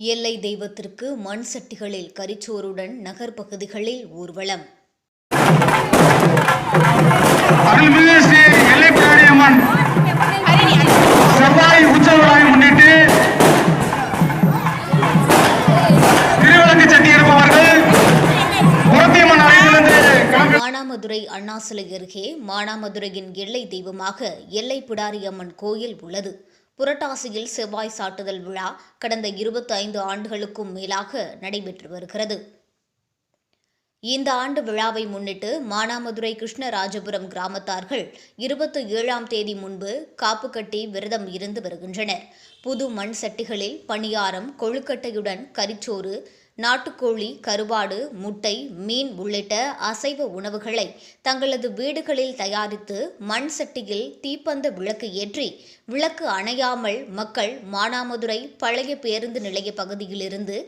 எல்லை தெய்வத்திற்கு மண் சட்டிகளில் கரிச்சோறுடன் நகர் பகுதிகளில் ஊர்வலம் செவ்வாய் உற்சவ முன்னிட்டு திருவிளக்கு சட்டி இருப்பவர்கள் மானாமதுரை அண்ணா சிலை அருகே மானாமதுரையின் எல்லை தெய்வமாக எல்லை பிடாரி அம்மன் கோயில் உள்ளது. புரட்டாசியில் செவ்வாய் சாட்டுதல் விழா கடந்த இருபத்தைந்து ஆண்டுகளுக்கும் மேலாக நடைபெற்று வருகிறது. இந்த ஆண்டு விழாவை முன்னிட்டு மானாமதுரை கிருஷ்ணராஜபுரம் கிராமத்தார்கள் இருபத்தி ஏழாம் தேதி முன்பு காப்பு கட்டி விரதம் இருந்து வருகின்றனர். புது மண் சட்டிகளில் பணியாரம் கொழுக்கட்டையுடன் கரிச்சோறு நாட்டுக்கோழி கருவாடு முட்டை மீன் உள்ளிட்ட அசைவ உணவுகளை தங்களது வீடுகளில் தயாரித்து மண் சட்டியில் தீப்பந்த விளக்கு ஏற்றி விளக்கு அணையாமல் மக்கள் மானாமதுரை பழைய பேருந்து நிலைய பகுதியிலிருந்து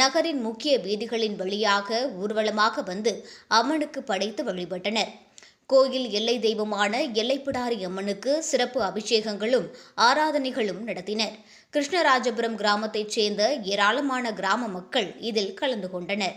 நகரின் முக்கிய வீதிகளின் வழியாக ஊர்வலமாக வந்து அம்மனுக்கு படைத்து வழிபட்டனர். கோயில் எல்லை தெய்வமான எல்லைப்பிடாரி அம்மனுக்கு சிறப்பு அபிஷேகங்களும் ஆராதனைகளும் நடத்தினர். கிருஷ்ணராஜபுரம் கிராமத்தைச் சேர்ந்த ஏராளமான கிராம மக்கள் இதில் கலந்து கொண்டனர்.